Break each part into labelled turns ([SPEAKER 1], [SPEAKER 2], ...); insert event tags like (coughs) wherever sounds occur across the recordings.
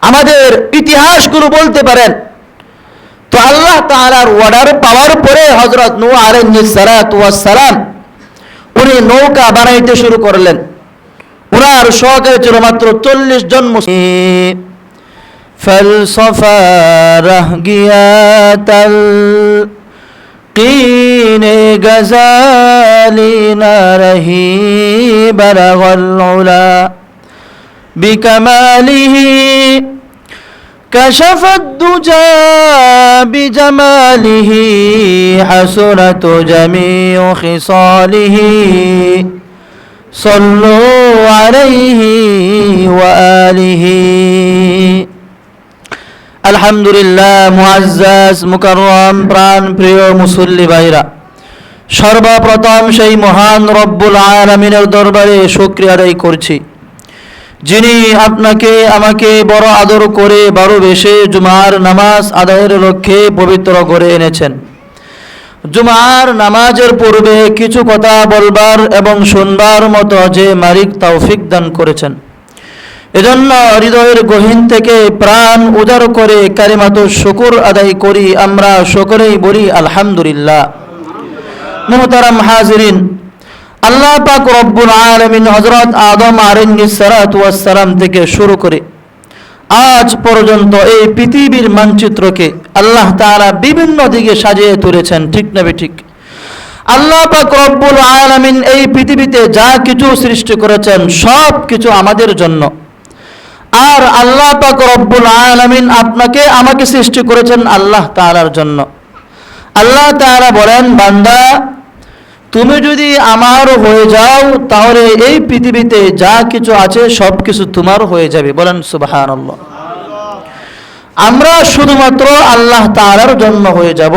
[SPEAKER 1] আমাদের ইতিহাসগুলো বলতে পারেন তো আল্লাহ তাআলার অর্ডার পাওয়ার পরে হজরত নূহ আলাইহিস সালাম উনি নৌকা বানাইতে শুরু করলেন উনার সহকারে ছিল মাত্র চল্লিশ জন মুসলিম فلسفة رهقيات القين غزالنا رهي بلغ العلا بكماله كشف الدجى بجماله حسنت جميع خصاله صلوا عليه وآله আলহামদুলিল্লাহ মুআজ্জাজ মুকাররম প্রাণ প্রিয় মুসল্লি ভাইরা সর্বপ্রথম সেই মহান রব্বুল আলামিনের দরবারে শুকরিয়া আদায় করছি যিনি আপনাকে, আমাকে বড় আদর করে বড় বেশে জুমার নামাজ আদায়ের লক্ষ্যে পবিত্র করে এনেছেন। জুমার নামাজের পূর্বে কিছু কথা বলবার এবং শুনবার মতো যে মালিক তৌফিক দান করেছেন। এজন্য হৃদয়ের গহীন থেকে প্রাণ উদার করে কারিমাত শুকুর আদায় করি, আমরা সকলেই বলি আলহামদুলিল্লাহ। মুহতারাম হাজিরিন আল্লাহ পাক রব্বুল আলমিন হজরত আদম আরিসালাম থেকে শুরু করে আজ পর্যন্ত এই পৃথিবীর মানচিত্রকে আল্লাহ তাআলা বিভিন্ন দিকে সাজিয়ে তুলেছেন, ঠিক না ঠিক? আল্লাহ পাক রব্বুল আলামিন এই পৃথিবীতে যা কিছু সৃষ্টি করেছেন, সব কিছু আমাদের জন্য। আর আল্লাহ পাক রব্বুল আলামিন আপনাকে আমাকে সৃষ্টি করেছেন আল্লাহ তাআলার জন্য। আল্লাহ তাআলা বলেন, বান্দা তুমি যদি আমার হয়ে যাও, তাহলে এই পৃথিবীতে যা কিছু আছে, সব কিছু তোমার হয়ে যাবে। বলেন সুবহানাল্লাহ। আমরা শুধুমাত্র আল্লাহ তাআলার জন্য হয়ে যাব।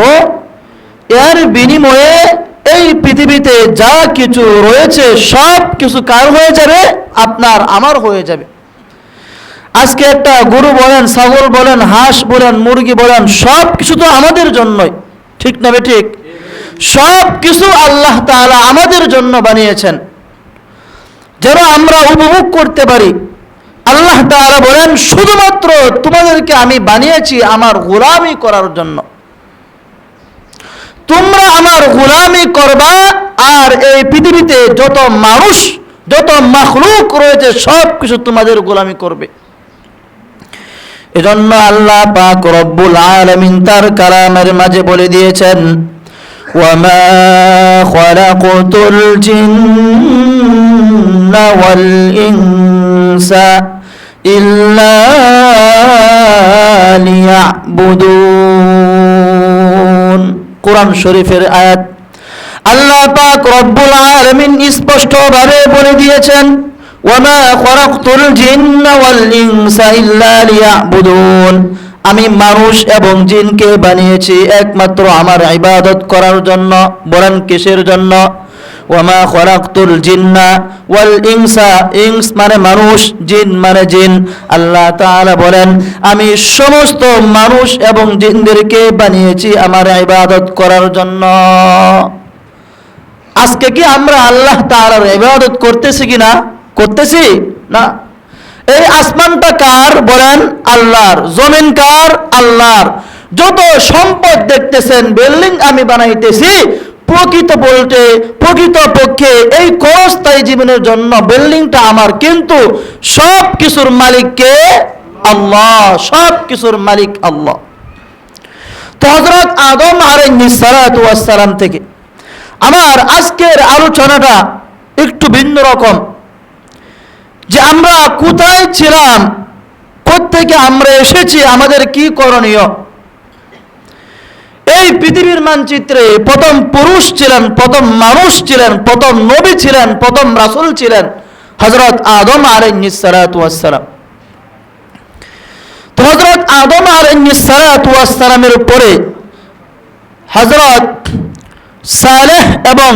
[SPEAKER 1] এর বিনিময়ে এই পৃথিবীতে যা কিছু রয়েছে, সব কিছু কার হয়ে যাবে? আপনার, আমার হয়ে যাবে। আজকে একটা গরু বলেন, ছাগল বলেন, হাঁস বলেন, মুরগি বলেন, সব কিছু তো আমাদের জন্যই। ঠিক না ঠিক? সব কিছু আল্লাহ তাআলা আমাদের জন্য বানিয়েছেন। যেন আমরা উপভোগ করতে পারি। আল্লাহ তাআলা বলেন, শুধুমাত্র তোমাদেরকে আমি বানিয়েছি আমার গোলামি করার জন্য। তোমরা আমার গোলামি করবা আর এই পৃথিবীতে যত মানুষ, যত মাখলুক রয়েছে সব কিছু তোমাদের গোলামি করবে। এজন্য আল্লাহ পাক রব্বুল আলামিন তার কালামের মাঝে বলে দিয়েছেন খালাকতুল জিন্না ওয়াল ইনসা ইল্লা লিয়াবুদুন কোরআন শরীফের আয়াত। আল্লাহ পাক রব্বুল আলামিন স্পষ্টভাবে বলে দিয়েছেন ওয়ামা খরাকতুল জিন্না ওয়াল ইনসা ইল্লা লিয়াবুদুন। আমি মানুষ এবং জিনকে বানিয়েছি একমাত্র আমার ইবাদত করার জন্য, বলেন কিসের জন্য? ওয়ামা খরাকতুল জিন্না ওয়াল ইনসা, ইনস মানে মানুষ, জিন মানে জিন। আল্লাহ তাআলা বলেন, আমি সমস্ত মানুষ এবং জিনদেরকে বানিয়েছি আমার ইবাদত করার জন্য। আজকে কি আমরা আল্লাহ তাআলার ইবাদত করতেছি কি না? করতেছি? না। এই আসমানটা কার বলেন? আল্লাহর। জমিন কার? আল্লাহর। যত সম্পদ দেখতেছেন, বিল্ডিং আমি বানাইতেছি, প্রকৃত বলতে, প্রকৃত পক্ষে এই করস্থায়ী জীবনের জন্য বিল্ডিংটা আমার, কিন্তু সব কিছুর মালিককে আল্লাহ। সব কিছুর মালিক আল্লাহ। তো হজরত আদম আলাইসালাম থেকে আমার আজকের আলোচনাটা একটু ভিন্ন রকম। কোথায় ছিলাম? কোথেকে আমরা এসেছি? আমাদের কি করণীয়? এই পৃথিবীর মানচিত্রে প্রথম পুরুষ ছিলেন, প্রথম মানুষ ছিলেন, প্রথম নবী ছিলেন, প্রথম রাসুল ছিলেন হজরত আদম আলাইসালাম তো হজরত আদম আলাইসালামের উপরে হজরত সালেহ এবং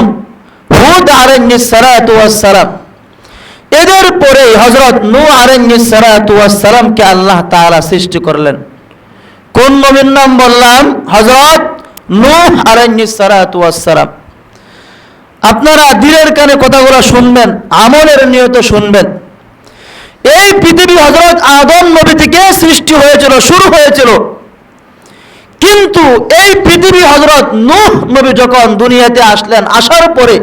[SPEAKER 1] হুদ আলাইসালাম এদের পরে হজরত নু আলাইসালামকে আল্লাহ তাআলা সৃষ্টি করলেন। কোন নবীর নাম বললাম? হজরত নূহ আলাইসালাম আপনারা দিলের কানে কথাগুলো শুনবেন, আমলের নিয়ত শুনবেন। এই পৃথিবী হজরত আদম নবী থেকে সৃষ্টি হয়েছিল, শুরু হয়েছিল। কিন্তু এই পৃথিবী হজরত নূহ নবী যখন দুনিয়াতে আসলেন, আসার পরে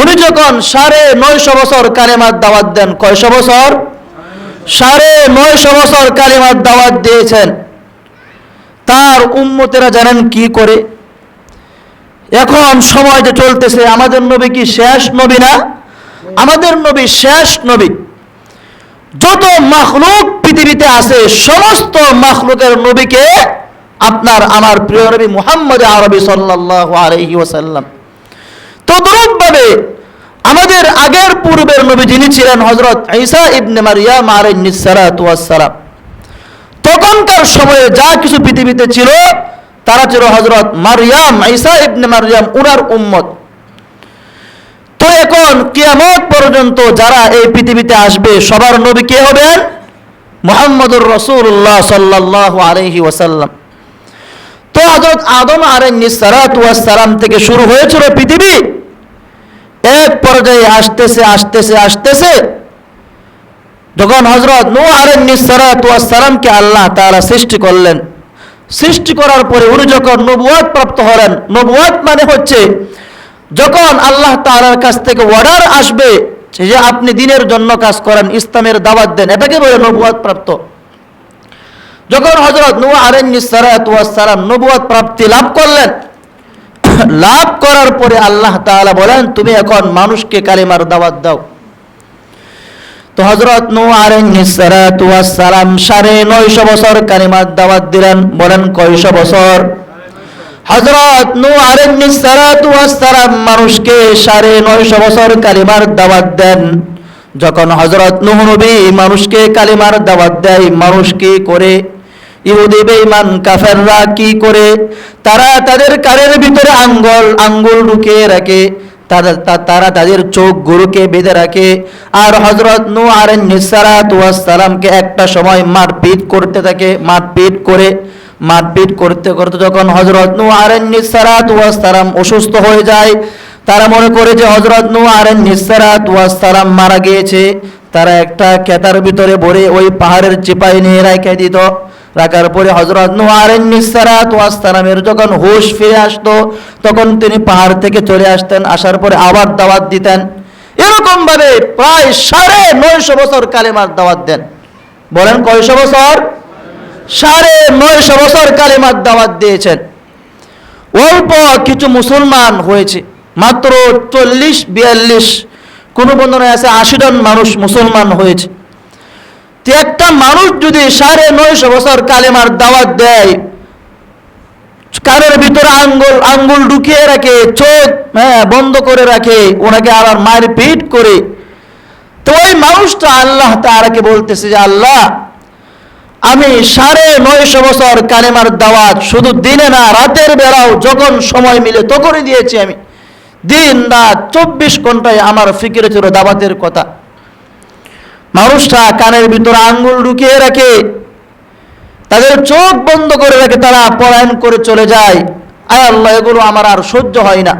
[SPEAKER 1] উনি যখন সাড়ে নয়শো বছর কালেমার দাওয়াত দেন, কয়শো বছর? সাড়ে নয়শো বছর কালেমার দাওয়াত দিয়েছেন। তার উম্মতেরা জানেন কি করে? এখন সময় যে চলতেছে, আমাদের নবী কি শেষ নবী না? আমাদের নবী শেষ নবী। যত মাখলুক পৃথিবীতে আছে, সমস্ত মাখলুকের নবীকে আপনার, আমার প্রিয় নবী মুহাম্মদ আরবি সাল্লাল্লাহু আলাইহি ওয়াসাল্লাম তদরূপভাবে আমাদের আগের পূর্বের নবী যিনি ছিলেন হজরত ঈসা ইবনে সালাতু ওয়াস সালাম, তখনকার সময়ে যা কিছু পৃথিবীতে ছিল, তারা ছিল হজরত মারিয়াম, ঈসা ইবনে মারিয়াম, উনার উম্মত। তো এখন কিয়ামত পর্যন্ত যারা এই পৃথিবীতে আসবে, সবার নবী কে হবেন? মোহাম্মদুর রসুল্লাহ সাল্লাহ আলহি ওয়াসাল্লাম। তো হজরত আদম আরেন সালাম থেকে শুরু হয়েছিল পৃথিবী। এক পর্যায়ে আসতেছে আসতেছে আসতেছে। যখন হজরত নু আরেন সালামকে আল্লাহ তারা সৃষ্টি করলেন। সৃষ্টি করার পরে উনি যখন নবুয়াদ প্রাপ্ত হলেন নবুয়াদ মানে হচ্ছে যখন আল্লাহ তাআলার কাছ থেকে অর্ডার আসবে যে আপনি দিনের জন্য কাজ করেন, ইসলামের দাওয়াত দেন, এটাকে বলে নবুয়াদ প্রাপ্ত। যখন হজরত নু আরেসালাম নবুয়াদ প্রাপ্তি লাভ করলেন লাভ করার পরে আল্লাহ তাআলা বলেন, তুমি এখন মানুষকে কালিমার দাওয়াত দাও। তো হজরত নু আরেসালাম সাড়ে নয়শো বছর কালিমার দাওয়াত দিলেন। বলেন বছর? হজরত নু আরেসালাম মানুষকে সাড়ে নয়শো বছর কালিমার দাওয়াত দেন। যখন হজরত নুহ নবী মানুষকে কালিমার দাওয়াত দেয়, মানুষ কি করে ইহুদি বেঈমান কাফেররা কি করে? তারা তাদের কানের ভিতরে আঙ্গুল আঙ্গুল ঢুকিয়ে রাখে। তারা তাদের চোখ গুরুকে বেঁধে রাখে। আর হজরত নু আরেন সালামকে একটা সময় মারপিট করতে থাকে, মারপিট করে, মারপিট করতে করতে যখন হজরত নু আরেন সালাম অসুস্থ হয়ে যায়, তারা মনে করে যে হজরত নু আরেন সালাম মারা গিয়েছে। তারা একটা খেতার ভিতরে ভরে ওই পাহাড়ের চিপাই নিয়ে রেখে দিত। রাখার পরে হজরত নু আরেন সালামের যখন হুশ ফিরে আসতো, তখন তিনি পাহাড় থেকে চলে আসতেন, আসার পরে আবার দাওয়াত দিতেন। এরকম ভাবে প্রায় সাড়ে নয়শো বছর কালেমার দাওয়াত দেন। বলেন কয়শো বছর? সাড়ে নয়শো বছর কালেমার দাওয়াত দিয়েছেন। অল্প কিছু মুসলমান হয়েছে, মাত্র চল্লিশ, বিয়াল্লিশ, কোনো বন্ধনায় আছে আশি জন মানুষ মুসলমান হয়েছে। তো একটা মানুষ যদি সাড়ে নয়শো বছর কালেমার দাওয়াত দেয় কানের ভিতরে আঙ্গুল আঙ্গুল ঢুকিয়ে রাখে, চোখ হ্যাঁ বন্ধ করে রাখে, ওনাকে আবার মায়ের মারপিট করে। তো ওই মানুষটা আল্লাহ তারাকে বলতেছে যে, আল্লাহ, আমি সাড়ে নয়শো বছর কালেমার দাওয়াত শুধু দিনে না, রাতের বেলাও যখন সময় মিলে তখনই দিয়েছি আমি। দিন রাত চব্বিশ ঘন্টায় আমার ফিকিরে ছিল দাওয়াতের কথা। মানুষটা কানের ভিতরে আঙ্গুল ঢুকিয়ে রাখে। তাদের চোখ বন্ধ করে রাখে, তারা পলায়ন করে চলে যায়। আয় আল্লাহ, এগুলো আমার আর সহ্য হয় না।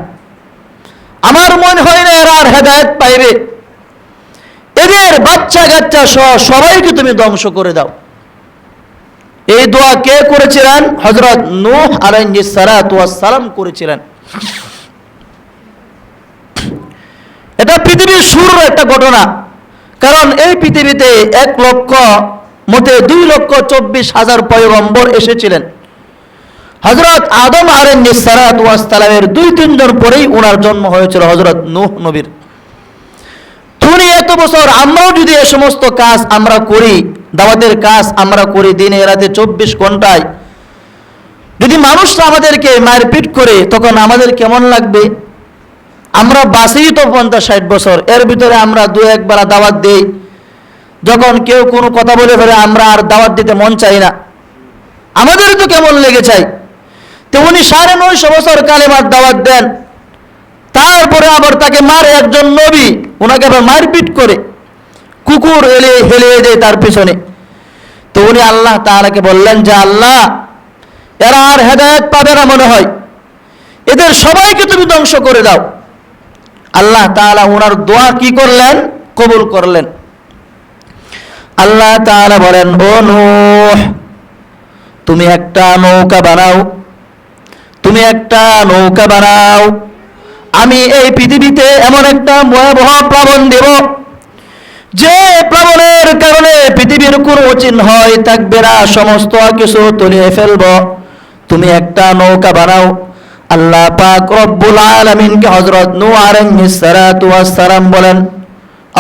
[SPEAKER 1] আমার মনে হয় না এরা আর হেদায়ত পাইবে। এদের বাচ্চা কাচ্চা সহ সবাইকে তুমি ধ্বংস করে দাও। এই দোয়া কে করেছিলেন? হজরত নূহ সালাম করেছিলেন। এটা পৃথিবীর শুরুর একটা ঘটনা। কারণ এই পৃথিবীতে এক লক্ষ মতে দুই লক্ষ চব্বিশ হাজার পয়গম্বর এসেছিলেন। হজরত আদম আরেন সালামের দুই তিনজন পরেই ওনার জন্ম হয়েছিল হজরত নূহ নবীর। তুমি এত বছর আমরাও যদি এ সমস্ত কাজ আমরা করি, দাওয়াতের কাজ আমরা করি দিনে রাতে চব্বিশ ঘন্টায় যদি মানুষরা আমাদেরকে মারপিট করে, তখন আমাদের কেমন লাগবে? আমরা বাসেই তো পঞ্চাশ ষাট বছর, এর ভিতরে আমরা দু একবার দাওয়াত দেই। যখন কেউ কোনো কথা বলে ফেলে, আমরা আর দাওয়াত দিতে মন চাই না। আমাদের তো কেমন লেগে চাই। তো উনি সাড়ে নয়শো বছর কালেমার দাওয়াত দেন। তারপরে আবার তাকে মারে একজন নবী, ওনাকে আবার মারপিট করে। কুকুর এলে হেলে দেয় তার পেছনে। তো উনি আল্লাহ তাআলাকে বললেন, যে আল্লাহ, এরা আর হেদায়েত পাবে না মনে হয়। এদের সবাইকে তুমি ধ্বংস করে দাও। আল্লাহ তাআলা ওনার দোয়া কি করলেন? কবুল করলেন। আল্লাহ তাআলা বলেন, ও নূহ, তুমি একটা নৌকা বানাও। তুমি একটা নৌকা বানাও। আমি এই পৃথিবীতে এমন একটা ভয়াবহ প্লাবন দেব, যে প্লাবনের কারণে পৃথিবীর কোনো হয় থাকবে না, সমস্ত কিছু তলিয়ে ফেলব। তুমি একটা নৌকা বানাও। আল্লাহ পাক রব্বুল আলামিনকে সালাতু ওয়াস সালাম বলেন,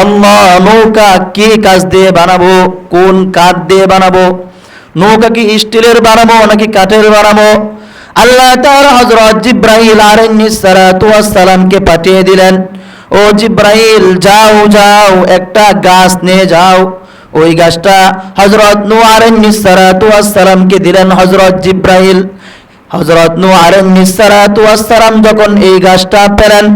[SPEAKER 1] আল্লাহ নৌকা কি কাজ দিয়ে বানাবো? কোন কাঠ দিয়ে বানাবো? নৌকা কি স্টিলের বানাবো নাকি কাঠের বানাবো? আল্লাহ তাআলা হযরত জিব্রাইল আলাইহিস সালাতু ওয়াস সালামকে পাঠিয়ে দিলেন, ও জিব্রাইল, যাও যাও, একটা গাছ নিয়ে যাও। ওই গাছটা হযরত নূহ আলাইহিস সালাতু ওয়াস সালামকে দিলেন হযরত জিব্রাইল। হজরত নু আলাইসালাম যখন এই গাছটা পেলেন,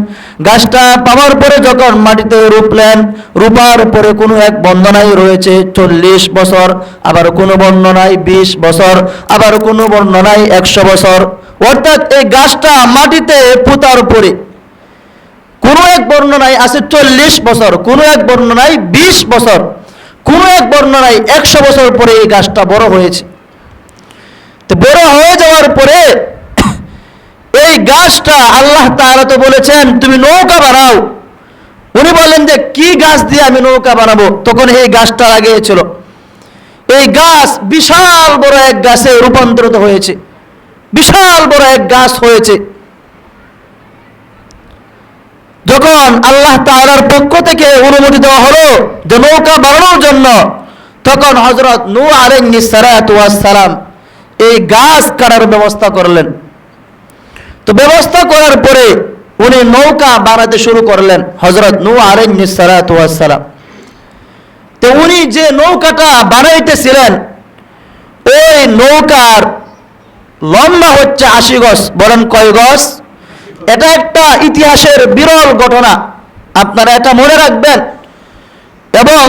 [SPEAKER 1] গাছটা পাওয়ার পরে যখন মাটিতে রূপলেন, রূপার উপরে কোনো এক বর্ণনায় রয়েছে, চল্লিশ বছর, আবার কোনো বর্ণনায় বিশ বছর, আবার কোনো বর্ণনায় একশো বছর। অর্থাৎ এই গাছটা মাটিতে পুতার উপরে কোনো এক বর্ণনায় আছে চল্লিশ বছর, কোনো এক বর্ণনায় বিশ বছর, কোনো এক বর্ণনায় একশো বছর পরে এই গাছটা বড় হয়েছে। তো বড় হয়ে যাওয়ার পরে (coughs) এই গাছটা আল্লাহ তাআলা তো বলেছেন, তুমি নৌকা বানাও। উনি বললেন যে, কি গাছ দিয়ে আমি নৌকা বানাবো? তখন এই গাছটা লাগিয়েছিল এই গাছ বিশাল বড় এক গাছে রূপান্তরিত হয়েছে। বিশাল বড় এক গাছ হয়েছে। যখন আল্লাহ তাআলার পক্ষ থেকে অনুমতি দেওয়া হলো যে নৌকা বানানোর জন্য, তখন হজরত নূ আলাইহিস সালাতু ওয়াস সালাম এই গাছ কাটার ব্যবস্থা করলেন। তো ব্যবস্থা করার পরে উনি নৌকা বানাতে শুরু করলেন হজরত নু আলাইসালাম তো উনি যে নৌকাটা বানাইতেছিলেন, ওই নৌকার লম্বা হচ্ছে আশি গজ বলেন কয় গজ? এটা একটা ইতিহাসের বিরল ঘটনা। আপনারা এটা মনে রাখবেন। এবং